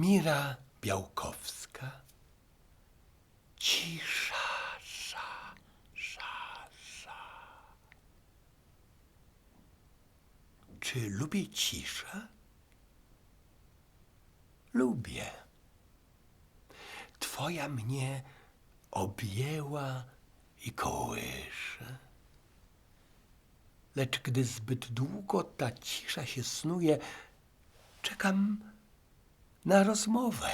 Mira Białkowska. Cisza, sza, sza, sza. Czy lubię ciszę? Lubię. Twoja mnie objęła i kołysze. Lecz gdy zbyt długo ta cisza się snuje, czekam na rozmowę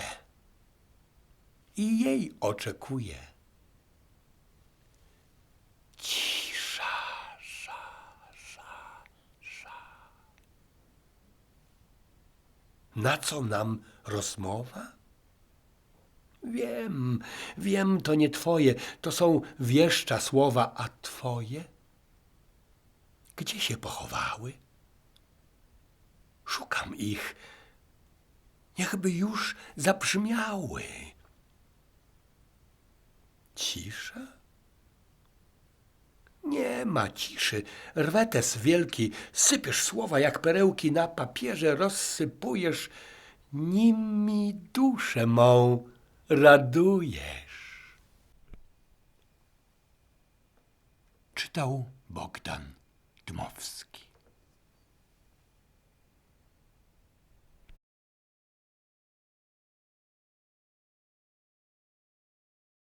i jej oczekuję. Cisza, sza, sza, sza. Na co nam rozmowa? Wiem, wiem, to nie twoje, to są wieszcza słowa, a twoje? Gdzie się pochowały? Szukam ich. Niechby już zabrzmiały. Cisza? Nie ma ciszy. Rwetes wielki, sypiesz słowa jak perełki na papierze, rozsypujesz, nimi duszę mą radujesz. Czytał Bogdan Dmowski.